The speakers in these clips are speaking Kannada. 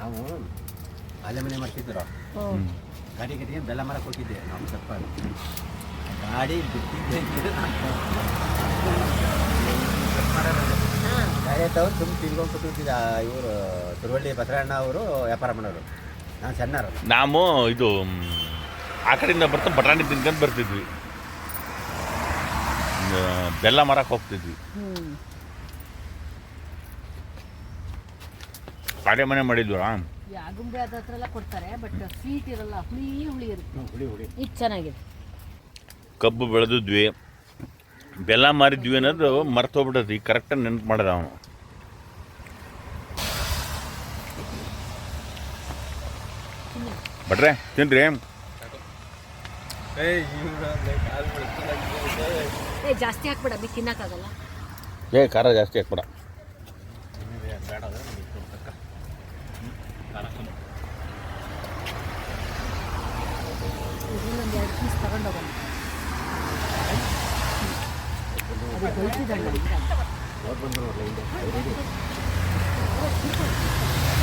ನಾವು ಅಲೆ ಮನೆ ಮಾಡ್ತಿದ್ರು. ಗಾಡಿ ಗಡಿಗೆ ಬೆಲ್ಲ ಮರ ಕೊಟ್ಟಿದ್ದೆ? ನಾವು ಸ್ವಲ್ಪ ಗಾಡಿ ಬಿಟ್ಟಿದ್ದೆ ಗಾಡಿ ತವ್ರು ತುಂಬ ತಿನ್ಕೊಂಡು ಕೂತಿದ್ದ ಇವರು ತಿರುವಳ್ಳಿ ಬಸರಣ್ಣ ಅವರು ವ್ಯಾಪಾರ ಮಾಡೋರು. ನಾನು ಸಣ್ಣರು ನಾವು ಇದು ಆ ಕಡೆಯಿಂದ ಬರ್ತಾ ಬಟಾಣಿ ತಿನ್ಕೊಂಡು ಬರ್ತಿದ್ವಿ. ಬೆಲ್ಲ ಮರಕ್ಕೆ ಹೋಗ್ತಿದ್ವಿ. ಹ್ಮ್ ಮನೆ ಮಾಡಿದ್ವಿ ಈ ಆಗುಂಬೆ ಅದ ಹತ್ರ ಎಲ್ಲ ಕೊಡ್ತಾರೆ ಬಟ್ ಸ್ವೀಟ್ ಇರಲ್ಲ ಹುಳಿ ಹುಳಿ ಇರುತ್ತೆ. ಹುಳಿ ಹುಳಿ. ಇದು ಚೆನ್ನಾಗಿದೆ. ಕಬ್ಬು ಬೆಳೆದಿದ್ವಿ ಬೆಲ್ಲ ಮಾರಿದ್ವಿ ಅನ್ನೋದು ಮರ್ತೋಗ್ಬಿಟ್ಟೈತಿ ಕರೆಕ್ಟಾಗಿ ನೆನಪು ಮಾಡಿದ ಅವನು. ಬಟ್ರೆ ತಿನ್ರಿ. ಏ ಜಾಸ್ತಿ ಹಾಕ್ಬೇಡ ಬಿ ತಿನ್ನಕ್ಕಾಗಲ್ಲ. ಏ ಖಾರ ಜಾಸ್ತಿ ಹಾಕ್ಬೇಡ.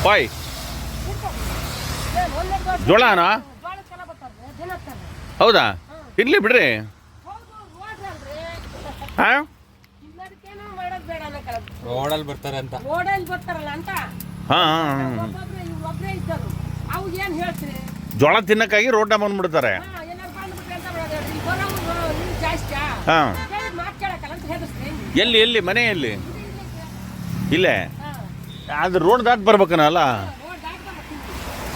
ಬಾಯ್. ಜೋಳನಾ? ಹೌದಾ? ಇರ್ಲಿ ಬಿಡ್ರಿ. ಹಾಂ? ರೋಡಲ್ಲಿ ಬರ್ತಾರೆ ಅಂತ. ಓಡಲ್ಲಿ ಬರ್ತಾರಲ್ಲ ಅಂತ ಹಾಂ. ಹಾಂ ಒಬ್ಬರೇ ಇದ್ದರು ಅವು ಏನು ಹೇಳ್ತೀರಿ? ಜೋಳ ತಿನ್ನಕ್ಕಾಗಿ ರೋಡ್ನ ಬಂದ್ಬಿಡ್ತಾರೆ ಹಾ ಏನಾರು ಬಂದ್ಬಿಟ್ರೆ ಅಂತ ಮಾಡೋದು ಇಲ್ಲಿ ಬರೋರು ನೀವು ಜಾಸ್ತಿ ಹಾಂ. ಎಲ್ಲಿ ಎಲ್ಲಿ ಮನೆ ಎಲ್ಲಿ ಇಲ್ಲೇ? ಅದು ರೋಡ್ ದಾಟ್ ಬರ್ಬೇಕನಲ್ಲ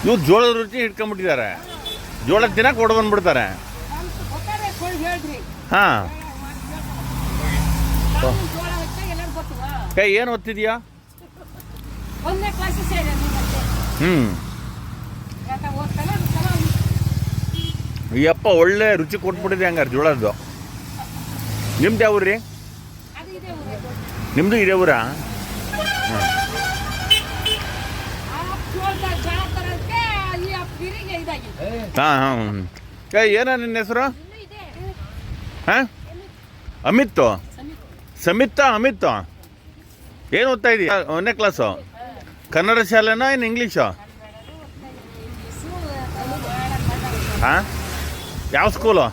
ಇವ್ರು ಜೋಳದ ರುಚಿ ಹಿಡ್ಕೊಂಡ್ಬಿಟ್ಟಿದ್ದಾರೆ. ಜೋಳ ದಿನಕ್ಕೆ ಹೊಡೆ ಬಂದ್ಬಿಡ್ತಾರೆ. ಹಾಂ. ಕೈ ಏನು ಓದ್ತಿದ್ಯಾ ಹ್ಞೂ ಯಪ್ಪ ಒಳ್ಳೆ ರುಚಿ ಕೊಟ್ಬಿಟ್ಟಿದೆ ಹಂಗಾರೆ ಜೋಳದ್ದು. ನಿಮ್ದು ಯಾವ ರೀ ನಿಮ್ಮದು ಇದೇ ಊರಾ? ಹಾಂ ಹಾಂ ಏ, ಏನ ನಿನ್ನ ಹೆಸರು? ಹಾಂ? ಅಮಿತ್ ಸಮಿತ ಅಮಿತ್ ಏನು ಓದ್ತಾ ಇದೀಯ? ಒಂದನೇ ಕ್ಲಾಸು ಕನ್ನಡ ಶಾಲೆನಾ ಏನು ಇಂಗ್ಲೀಷು ಹಾಂ? ಯಾವ ಸ್ಕೂಲು